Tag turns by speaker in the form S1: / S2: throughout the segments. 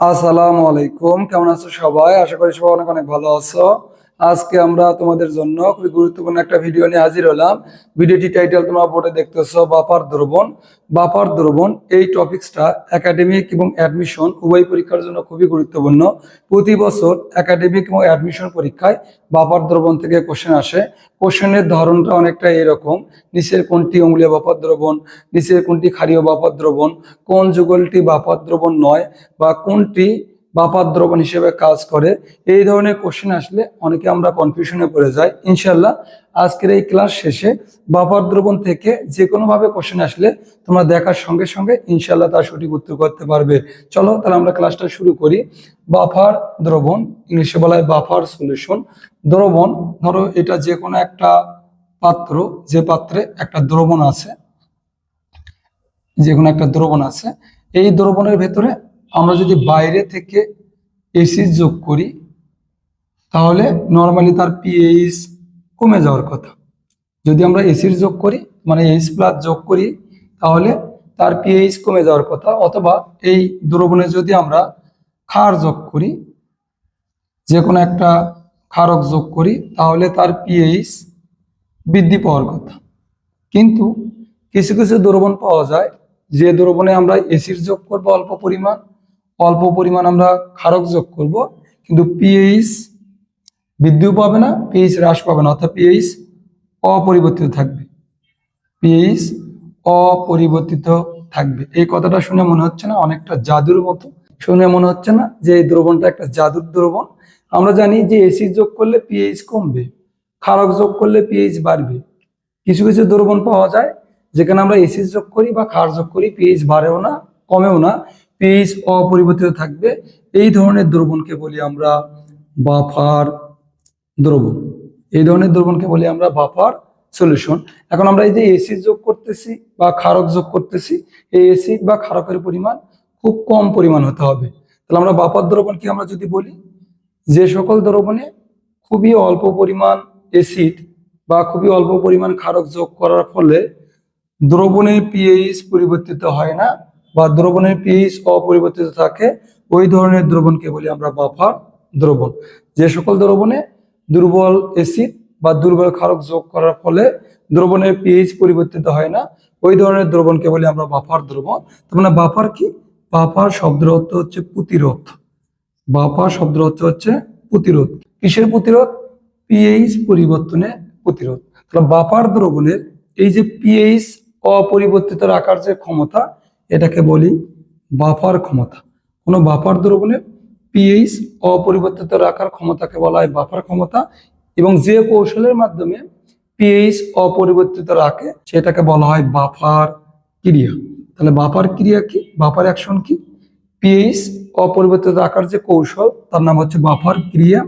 S1: আসসালামু আলাইকুম। কেমন আছো সবাই? আশা করি সবাই অনেক অনেক ভালো আছো। আজকে আমরা তোমাদের জন্য খুবই গুরুত্বপূর্ণ একটা ভিডিও নিয়ে হাজির হলাম। ভিডিওটি টাইটেল তোমরা বোর্ডে দেখতেছো বাপার দ্রবণ। বাপার দ্রবণ, এই টপিকসটা একাডেমিক এবং অ্যাডমিশন উভয় পরীক্ষার জন্য খুবই গুরুত্বপূর্ণ। প্রতি বছর একাডেমিক এবং অ্যাডমিশন পরীক্ষায় বাপার দ্রবণ থেকে কোশ্চেন আসে। কোশ্চেনের ধরনটা অনেকটা এরকম। নিচের কোনটি অম্লীয় বাপার দ্রবণ, নিচের কোনটি ক্ষারীয় বাপার দ্রবণ, কোন যুগলটি বাপার দ্রবণ নয়, বা কোনটি বাপার দ্রবণ হিসেবে কাজ করে। এই ধরনের কোশ্চেন আসলে অনেকে আমরা কনফিউশনে পড়ে যাই। ইনশাল্লাহ আজকের এই ক্লাস শেষে বাপার দ্রবণ থেকে যে কোনোভাবে কোশ্চেন আসলে তোমরা দেখার সঙ্গে সঙ্গে ইনশাল্লাহ তার সঠিক উত্তর করতে পারবে। চলো তাহলে আমরা ক্লাসটা শুরু করি। বাফার দ্রবণ, ইংলিশে বলা হয় বাফার সলিউশন দ্রবণ, ধরো এটা যে কোনো একটা পাত্র, যে পাত্রে একটা দ্রবণ আছে, যে কোনো একটা দ্রবণ আছে, এই দ্রবণের ভেতরে আমরা যদি বাইরে থেকে এসিড যোগ করি, তাহলে নর্মালি তার পিএইচ কমে যাওয়ার কথা। যদি আমরা এসিড যোগ করি মানে এইচ প্লাস যোগ করি, তাহলে তার পিএইচ কমে যাওয়ার কথা। অথবা এই দ্রবণে যদি আমরা ক্ষার যোগ করি যে কোনো একটা ক্ষারক যোগ করি, তাহলে তার পিএইচ বৃদ্ধি পাওয়ার কথা। কিন্তু কিছু কিছু দ্রবণ পাওয়া যায়, যে দ্রবণে আমরা এসিড যোগ করব অল্প পরিমাণ অল্প পরিমাণ আমরা ক্ষারক যোগ করব, কিন্তু পিএইচ বৃদ্ধিও পাবে না পিএইচ হ্রাস পাবে না, অর্থাৎ পিএইচ অপরিবর্তিত থাকবে। পিএইচ অপরিবর্তিত থাকবে। এই কথাটা শুনে মনে হচ্ছে না, অনেকটা জাদুর মতো। শুনে মনে হচ্ছে না যে এই দ্রবণটা একটা জাদুর দ্রবণ। আমরা জানি যে এসিড যোগ করলে পিএইচ কমবে, ক্ষারক যোগ করলে পিএইচ বাড়বে। কিছু কিছু দ্রবণ পাওয়া যায় যেখানে আমরা এসিড যোগ করি বা ক্ষার যোগ করি পিএইচ বাড়েও না, কমেও না। পিএইচ অপরিবর্তিত থাকবে। এই ধরনের দ্রবণকে বলি আমরা বাফার দ্রবণ। এই ধরনের দ্রবণকে বলি আমরা বাফার সলিউশন। এখন আমরা এই যে এসিড যোগ করতেছি বা ক্ষারক যোগ করতেছি, এই এসিড বা ক্ষারকের পরিমাণ খুব কম পরিমাণ হতে হবে। তাহলে আমরা বাফার দ্রবণ কি আমরা যদি বলি, যে সকল দ্রবণে খুবই অল্প পরিমাণ এসিড বা খুবই অল্প পরিমাণ ক্ষারক যোগ করার ফলে দ্রবণের পিএইচ পরিবর্তিত হয় না। বা দ্রবণের পিএইচ অপরিবর্তিত থাকে, ওই ধরনের দ্রবণকে বলি আমরা বাফার দ্রবণ। যে সকল দ্রবণে দুর্বল অ্যাসিড বা দুর্বল ক্ষারক যোগ করার ফলে দ্রবণের পিএইচ পরিবর্তিত হয় না, ওই ধরনের দ্রবণকে বলি আমরা বাফার দ্রবণ। তার মানে বাফার কি? বাফার শব্দের অর্থ হচ্ছে প্রতিরোধ। বাফার শব্দের অর্থ হচ্ছে প্রতিরোধ। কিসের প্রতিরোধ? পিএইচ পরিবর্তনে প্রতিরোধ। তাহলে বাফার দ্রবণের এই যে পিএইচ অপরিবর্তিত রাখার যে ক্ষমতা এটাকে বলি বাফার ক্ষমতা। কোনো বাফার দ্রবণের পিএইচ অপরিবর্তিত রাখার ক্ষমতাকে বলা হয় বাফার ক্ষমতা এবং যে কৌশলের মাধ্যমে পিএইচ অপরিবর্তিত রাখে সেটাকে বলা হয় বাফার ক্রিয়া। তাহলে বাফার ক্রিয়া কি? বাফার অ্যাকশন কি? পিএইচ অপরিবর্তিত রাখার যে কৌশল, তার নাম হচ্ছে বাফার ক্রিয়া।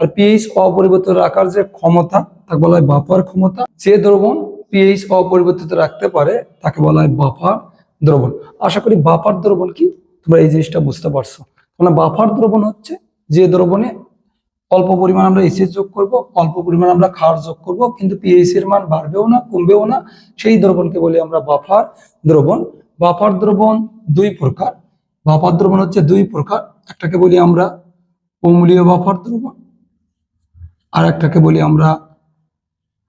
S1: আর পিএইচ অপরিবর্তিত রাখার যে ক্ষমতা, তাকে বলা হয় বাফার ক্ষমতা। যে দ্রবণ পিএইচ অপরিবর্তিত রাখতে পারে, তাকে বলা হয় বাফার দ্রবণ। আশা করি বাফার দ্রবণ কি? তোমরা এই জিনিসটা বুঝতে পারছ। মানে বাফার দ্রবণ হচ্ছে যে দ্রবণে অল্প পরিমাণ আমরা এসিড যোগ করব, অল্প পরিমাণ আমরা ক্ষার যোগ করব, কিন্তু পিএইচ এর মান বাড়বেও না, কমবেও না। সেই দ্রবণকে বলি আমরা বাফার দ্রবণ। বাফার দ্রবণ দুই প্রকার। বাফার দ্রবণ হচ্ছে দুই প্রকার। একটাকে বলি আমরা অম্লীয় বাফার দ্রবণ, আর একটাকে বলি আমরা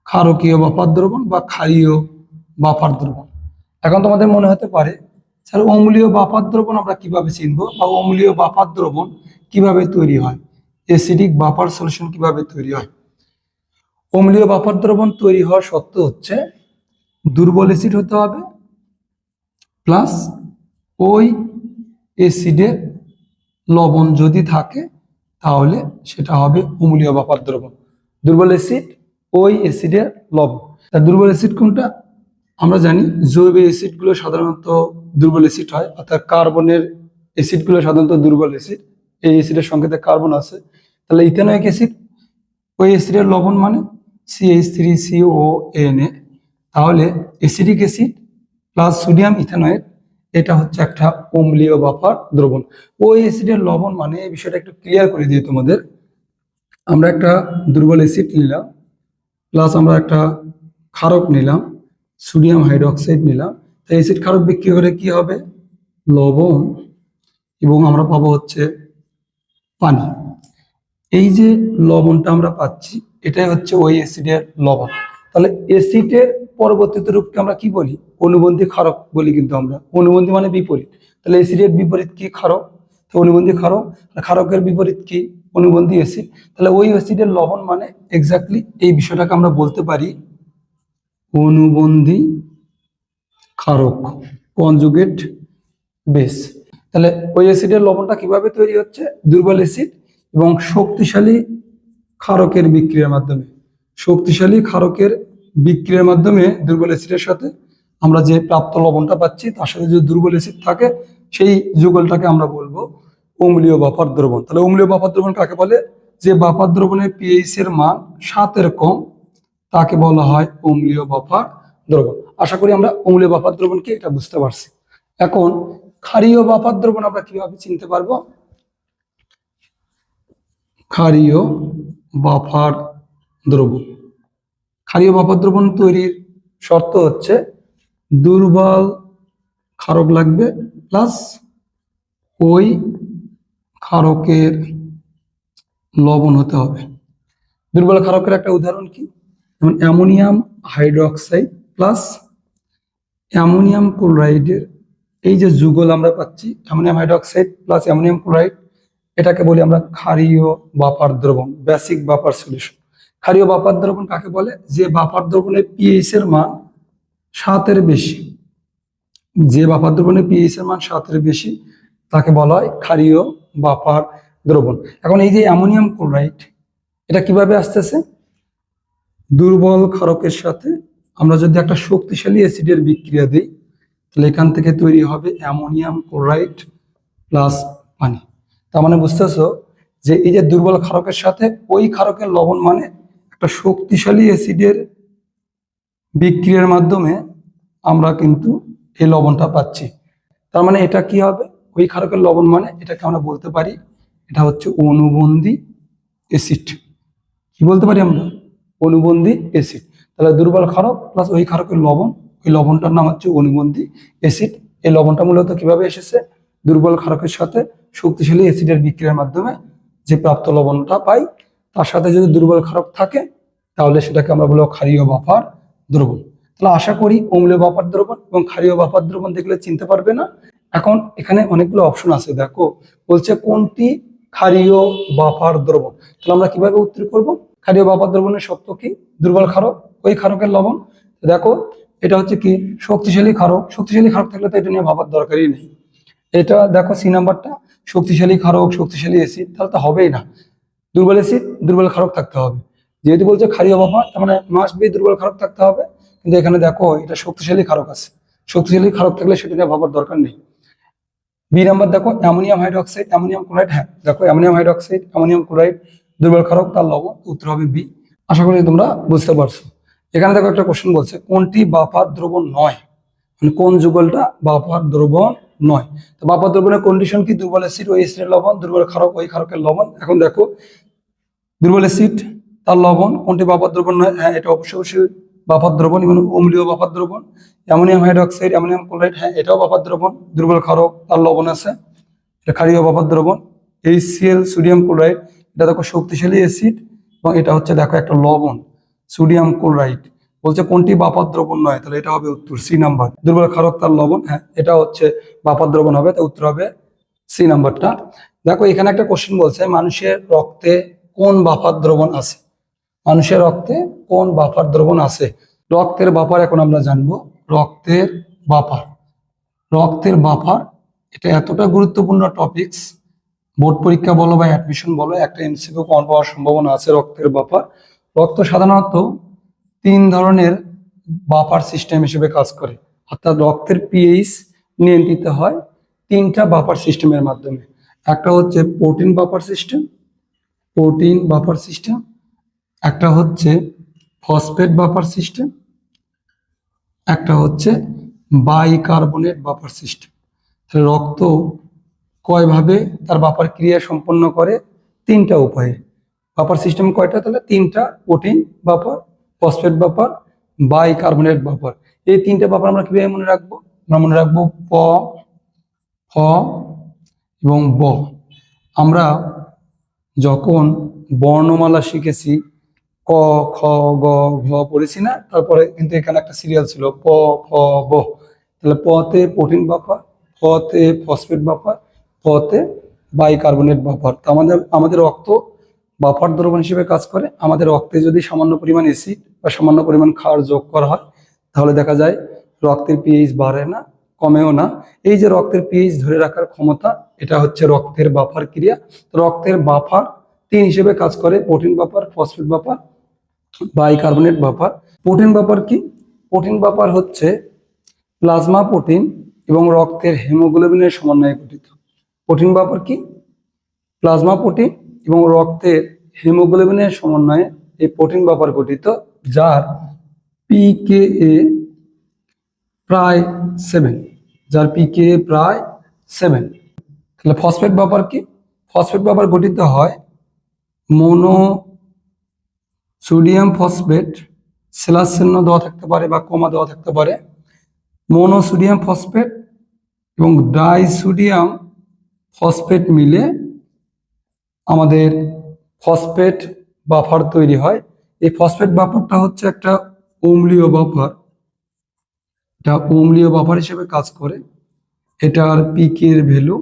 S1: ক্ষারকীয় বাফার দ্রবণ বা ক্ষারীয় বাফার দ্রবণ। এখন তোমাদের মনে হতে পারে স্যার অম্লীয় বাফার দ্রবণ আমরা কীভাবে চিনব বা অম্লীয় বাফার দ্রবণ কীভাবে তৈরি হয়? অ্যাসিডিক বাপার সলিউশন কীভাবে তৈরি হয়? অম্লীয় বাপার দ্রবণ তৈরি হওয়ার সত্ত্ব হচ্ছে, দুর্বল অ্যাসিড হতে হবে প্লাস ওই অ্যাসিডের লবণ যদি থাকে, তাহলে সেটা হবে অম্লীয় বাপার দ্রবণ। দুর্বল অ্যাসিড ওই অ্যাসিডের লবণ। তা দুর্বল অ্যাসিড কোনটা? আমরা জানি জৈব অ্যাসিডগুলো সাধারণত দুর্বল অ্যাসিড হয়, অর্থাৎ কার্বনের অ্যাসিডগুলো সাধারণত দুর্বল অ্যাসিড এই অ্যাসিডের সংকেতে কার্বন আছে। তাহলে ইথেনয়িক অ্যাসিড ওই অ্যাসিডের লবণ মানে CH three CO N A. তাহলে acidic acid plus sodium ethanoate এটা হচ্ছে একটা অম্লীয় বাফার দ্রবণ। ওই অ্যাসিডের লবণ মানে এই বিষয়টা একটু ক্লিয়ার করে দিই তোমাদের। আমরা একটা দুর্বল অ্যাসিড নিলাম প্লাস আমরা একটা ক্ষারক নিলাম। সোডিয়াম হাইড্রোক্সাইড নিলাম। তো অ্যাসিড ক্ষারক বিক্রি করে কি হবে? লবণ এবং আমরা পাবো হচ্ছে পানি। এই যে লবণটা আমরা পাচ্ছি, এটাই হচ্ছে ওই অ্যাসিডের লবণ। তাহলে অ্যাসিডের পরবর্তীতে রূপকে আমরা কি বলি? অনুবন্ধী ক্ষারক বলি কিন্তু আমরা। অনুবন্ধী মানে বিপরীত। তাহলে অ্যাসিডের বিপরীত কি ক্ষারক তো অনুবন্ধী ক্ষারক আর বিপরীত কি? অনুবন্ধী অ্যাসিড। তাহলে ওই অ্যাসিডের লবণ মানে এক্স্যাক্টলি এই বিষয়টাকে আমরা বলতে পারি অনুবন্ধী ক্ষারক, কনজুগেট বেস। তাহলে ওই অ্যাসিডের লবণটা কীভাবে তৈরি হচ্ছে? দুর্বল অ্যাসিড এবং শক্তিশালী ক্ষারকের বিক্রিয়ার মাধ্যমে। শক্তিশালী ক্ষারকের বিক্রিয়ার মাধ্যমে দুর্বল অ্যাসিডের সাথে আমরা যে প্রাপ্ত লবণটা পাচ্ছি, তার সাথে যদি দুর্বল অ্যাসিড থাকে, সেই যুগলটাকে আমরা বলব অম্লীয় বাফার দ্রবণ। তাহলে অম্লীয় বাফার দ্রবণ কাকে বলে? যে বাফার দ্রবণের পিএইচ এর মান সাতের কম তাকে বলা হয় অম্লীয় বাফার দ্রবণ। আশা করি আমরা অম্লীয় বাফার দ্রবণকে এটা বুঝতে পারছি। এখন ক্ষারীয় বাফার দ্রবণ আমরা কীভাবে চিনতে পারব? ক্ষারীয় বাফার দ্রবণ। ক্ষারীয় বাফার দ্রবণ তৈরির শর্ত হচ্ছে দুর্বল ক্ষারক লাগবে প্লাস ওই ক্ষারকের লবণ হতে হবে। দুর্বল ক্ষারকের একটা উদাহরণ কি? যেমন অ্যামোনিয়াম হাইড্রোক্সাইড প্লাস অ্যামোনিয়াম ক্লোরাইডের, এই যে যুগল আমরা পাচ্ছি, ammonium hydroxide plus ammonium chloride, এটাকে বলি আমরা ক্ষারীয় বাপার দ্রবণ বেসিক বাপার সলিউশন ক্ষারীয় বাপার দ্রবণ কাকে বলে? যে বাপার দ্রবণের পিএইচ এর মান সাতের বেশি। যে বাপার দ্রবণের পিএইচ এর মান সাতের বেশি, তাকে বলা হয় ক্ষারীয় বাপার দ্রবণ। এখন এই যে অ্যামোনিয়াম ক্লোরাইড, এটা কীভাবে আসতেছে? দুর্বল ক্ষারকের সাথে আমরা যদি একটা শক্তিশালী অ্যাসিডের বিক্রিয়া দিই, তাহলে এখান থেকে তৈরি হবে অ্যামোনিয়াম ক্লোরাইড প্লাস পানি। তার মানে বুঝতেছো যে এই যে দুর্বল ক্ষারকের সাথে ওই ক্ষারকের লবণ মানে একটা শক্তিশালী অ্যাসিডের বিক্রিয়ার মাধ্যমে আমরা কিন্তু এই লবণটা পাচ্ছি। তার মানে এটা কি হবে? ওই ক্ষারকের লবণ মানে এটাকে আমরা বলতে পারি, এটা হচ্ছে অনুবন্ধী অ্যাসিড। কি বলতে পারি আমরা? অনুবন্ধী অ্যাসিড তাহলে দুর্বল ক্ষারক প্লাস ওই ক্ষারকের লবণ, ওই লবণটার নাম হচ্ছে অনুবন্ধী অ্যাসিড এই লবণটা মূলত কীভাবে এসেছে? দুর্বল ক্ষারকের সাথে শক্তিশালী অ্যাসিডের বিক্রিয়ার মাধ্যমে যে প্রাপ্ত লবণটা পাই, তার সাথে যদি দুর্বল ক্ষারক থাকে, তাহলে সেটাকে আমরা বলব ক্ষারীয় বাফার দ্রবণ। তাহলে আশা করি অম্লীয় বাফার দ্রবণ এবং ক্ষারীয় বাফার দ্রবণ দেখলে চিনতে পারবে না। এখন এখানে অনেকগুলো অপশন আছে, দেখো। বলছে কোনটি ক্ষারীয় বাফার দ্রবণ? তাহলে আমরা কীভাবে উত্তর করব? ক্ষারীয় বাফার দ্রবণের সত্য কি? দুর্বল ক্ষারক? ওই ক্ষারকের লবণ? দেখো, এটা হচ্ছে কি? শক্তিশালী ক্ষারক। শক্তিশালী ক্ষারক থাকলে তো এটা নিয়ে ভাবার দরকারই নেই। এটা দেখো সি নাম্বারটা শক্তিশালী ক্ষারক, শক্তিশালী অ্যাসিড তাহলে তো হবেই না। দুর্বল অ্যাসিড দুর্বল ক্ষারক থাকতে হবে। যেহেতু বলছে ক্ষারীয় বাফার তার মানে মাস্ট বি দুর্বল ক্ষারক থাকতে হবে। কিন্তু এখানে দেখো, এটা শক্তিশালী ক্ষারক আছে। শক্তিশালী ক্ষারক থাকলে সেটা নিয়ে ভাবার দরকার নেই। বি নাম্বার দেখো, অ্যামোনিয়াম হাইড্রোক্সাইড, অ্যামোনিয়াম ক্লোরাইড হ্যাঁ দেখো, অ্যামোনিয়াম হাইড্রোক্সাইড, অ্যামোনিয়াম ক্লোরাইড দুর্বল ক্ষারক তার লবণ, উত্তর হবে বি আশা করি তোমরা বুঝতে পারছ। এখানে দেখো একটা কোশ্চেন বলছে, কোনটি বাফার দ্রবণ নয়? মানে কোন যুগলটা বাফার দ্রবণ নয়? তো বাফার দ্রবণের কন্ডিশন কি? দুর্বল অ্যাসিড ওই অ্যাসিডের লবণ, দুর্বল ক্ষারক ওই ক্ষারকের লবণ। এখন দেখো, দুর্বল অ্যাসিড তার লবণ, কোনটি বাফার দ্রবণ নয়? হ্যাঁ এটা অবশ্যই অবশ্যই বাফার দ্রবণ এবং অম্লীয় বাফার দ্রবণ। অ্যামোনিয়াম হাইড্রোক্সাইড, অ্যামোনিয়াম ক্লোরাইড হ্যাঁ এটাও বাফার দ্রবণ, দুর্বল ক্ষারক তার লবণ আছে। এটা ক্ষারীয় বাফার দ্রবণ এইচসিএল সোডিয়াম ক্লোরাইড এটা দেখো শক্তিশালী অ্যাসিড এবং এটা হচ্ছে দেখো একটা লবণ সোডিয়াম ক্লোরাইড বলছে কোনটি বাপার দ্রবণ নয়, তাহলে এটা হবে উত্তর সি নাম্বার দুর্বল ক্ষারক তার লবণ হ্যাঁ এটা হচ্ছে বাপার দ্রবণ হবে তা উত্তর হবে সি নাম্বারটা দেখো এখানে একটা কোশ্চেন বলছে, মানুষের রক্তে কোন বাফার দ্রবণ আছে? মানুষের রক্তে কোন বাফার দ্রবণ আছে? রক্তের বাফার এখন আমরা জানব, রক্তের বাফার রক্তের বাফার এটা এতটা গুরুত্বপূর্ণ টপিকস বোর্ড পরীক্ষা বলো বা অ্যাডমিশন বলো, একটা এমসিকিউ কম পাওয়ার সম্ভাবনা আছে রক্তের বাফার। রক্ত সাধারণত তিন ধরনের বাপার সিস্টেম হিসেবে কাজ করে। অর্থাৎ রক্তের পিএইচ নিয়ন্ত্রিত হয় তিনটা বাপার সিস্টেমের মাধ্যমে। একটা হচ্ছে protein buffer system protein buffer system, একটা হচ্ছে ফসফেট বাফার সিস্টেম, একটা হচ্ছে বাইকার্বনেট বাফার সিস্টেম। রক্ত কয়ভাবে তার বাপার ক্রিয়া সম্পন্ন করে? তিনটা উপায়ে। বাপার সিস্টেম কয়টা? তাহলে তিনটা protein buffer phosphate buffer bicarbonate buffer. এই তিনটা বাপার আমরা কীভাবে মনে রাখব? আমরা মনে রাখব প, ফ এবং ব। আমরা যখন বর্ণমালা শিখেছি, ক, খ, গ, ঘ পড়েছি না, তারপরে কিন্তু এখানে একটা সিরিয়াল ছিল, প, ফ, ব। তাহলে পতে প্রোটিন বাফার ফতে ফসফেট বাফার ফতে বাইকার্বনেট বাফার। তো আমাদের আমাদের রক্ত বাফার দ্রবণ হিসেবে কাজ করে। আমাদের রক্তে যদি সামান্য পরিমাণ অ্যাসিড বা সামান্য পরিমাণ খাওয়ার যোগ করা হয়, তাহলে দেখা যায় রক্তের পিএইচ বাড়ে না, কমেও না। এই যে রক্তের পিএইচ ধরে রাখার ক্ষমতা, এটা হচ্ছে রক্তের বাফার ক্রিয়া। রক্তের বাফার তিন হিসেবে কাজ করে protein buffer phosphate buffer, bicarbonate buffer. Protein buffer কি? প্রোটিন বাফার হচ্ছে প্লাজমা প্রোটিন এবং রক্তের হেমোগ্লোবিনের সমন্বয়ে গঠিত। প্রোটিন বাফার কি? প্লাজমা প্রোটিন এবং রক্তের হিমোগ্লোবিনের সমন্বয়ে এই প্রোটিন বাফার গঠিত, যার পিকেএ প্রায় সেভেন। যার পিকেএ প্রায় সেভেন। তাহলে ফসফেট বাফার কি? ফসফেট বাফার গঠিত হয় মোনো সোডিয়াম ফসফেট চিহ্ন দেওয়া থাকতে পারে বা কমা দেওয়া থাকতে পারে। মোনো সোডিয়াম ফসফেট এবং ডাইসোডিয়াম ফসফেট মিলে আমাদের ফসফেট বাফার তৈরি হয়। এই ফসফেট বাফারটা হচ্ছে একটা অম্লীয় বাফার। এটা অম্লীয় বাফার হিসেবে কাজ করে। এটার পিকে এর ভ্যালু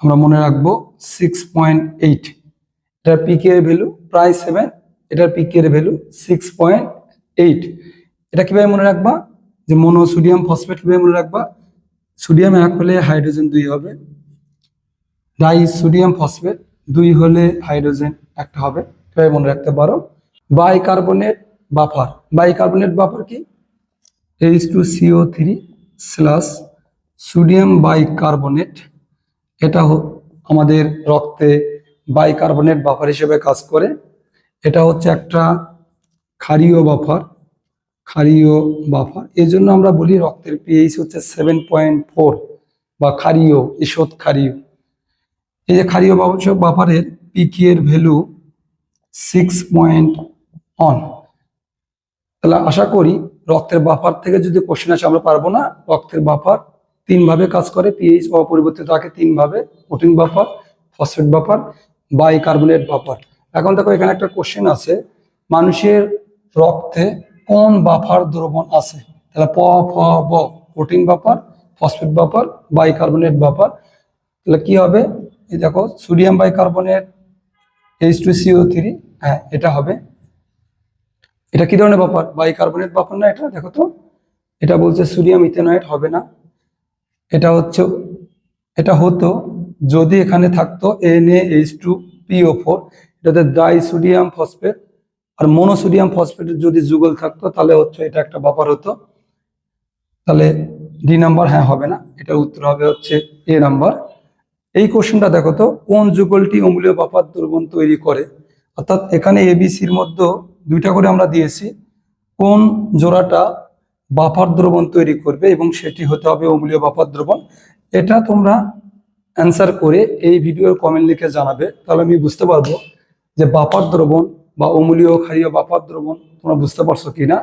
S1: আমরা মনে রাখব সিক্স পয়েন্ট এইট এটার পিকে এর ভ্যালু প্রায় সেভেন এটার পিকে এর ভ্যালু সিক্স পয়েন্ট এইট এটা কীভাবে মনে রাখবা? যে মনো সোডিয়াম ফসফেট কীভাবে মনে রাখবা? সোডিয়াম এক হলে হাইড্রোজেন দুই হবে। ডাই সোডিয়াম ফসফেট, দুই হলে হাইড্রোজেন, একটা হবে। এভাবে মনে রাখতে পারো। Bicarbonate buffer. বাইকার্বনেট বাফার কি? H two CO three slash sodium bicarbonate এটা আমাদের রক্তে বাইকার্বনেট বাফার হিসেবে কাজ করে। এটা হচ্ছে একটা ক্ষারীয় বাফার। ক্ষারীয় বাফার। এই জন্য আমরা বলি রক্তের পিএইচ হচ্ছে সেভেন পয়েন্ট ফোর বা ক্ষারীয় ঈষৎ ক্ষারীয়। এই যে ক্ষারীয় বাফার বাফারের পিকি এর ভ্যালু সিক্স পয়েন্ট অন তাহলে আশা করি রক্তের বাফার থেকে যদি কোশ্চেন আসে আমরা পারব না। রক্তের বাফার তিন ভাবে কাজ করে। পিএইচ অপরিবর্তিত থাকে তিন ভাবে। Protein buffer phosphate buffer bicarbonate buffer. এখন দেখো এখানে একটা কোশ্চেন আছে। মানুষের রক্তে কোন বাফার দ্রবণ আছে? তাহলে প, ফ, ব। Protein buffer phosphate buffer bicarbonate buffer. তাহলে কি হবে? এই দেখো sodium bicarbonate H two CO three হ্যাঁ এটা হবে। এটা কি ধরনের বাফার বাইকার্বনেট বাফার না এটা? দেখো তো, এটা বলছে সোডিয়াম ইথেনয়েড হবে না। এটা হচ্ছে, এটা হতো যদি এখানে থাকতো N H two PO four এটাতে ডাই সোডিয়াম ফসফেট আর মনোসোডিয়াম ফসফেটের যদি যুগল থাকতো, তাহলে হচ্ছে এটা একটা ব্যাপার হতো। তাহলে ডি নাম্বার হ্যাঁ হবে না। এটার উত্তর হবে হচ্ছে এ নাম্বার এই কোশ্চেনটা দেখো তো, কোন যুগলটি অম্লীয় বাফার দ্রবণ তৈরি করে? অর্থাৎ এখানে এবিসির মধ্যে দুইটা করে আমরা দিয়েছি। কোন জোড়াটা বাফার দ্রবণ তৈরি করবে এবং সেটি হতে হবে অম্লীয় বাফার দ্রবণ? এটা তোমরা অ্যান্সার করে এই ভিডিওর কমেন্ট লিখে জানাবে। তাহলে আমি বুঝতে পারব যে বাফার দ্রবণ বা অম্লীয় ক্ষারীয় বাফার দ্রবণ তোমরা বুঝতে পারছ কিনা।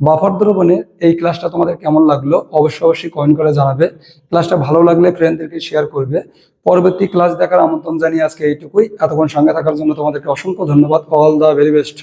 S1: বাফার দ্রবণের এই ক্লাসটা তোমাদের কেমন লাগল অবশ্যই অবশ্যই কমেন্ট করে জানাবে। ক্লাসটা ভালো লাগলে ফ্রেন্ডদেরকে শেয়ার করবে। পরবর্তী ক্লাস দেখার আমন্ত্রণ জানিয়ে আজকে এইটুকুই। এতক্ষণ সঙ্গে থাকার জন্য তোমাদেরকে অসংখ্য ধন্যবাদ। All the very best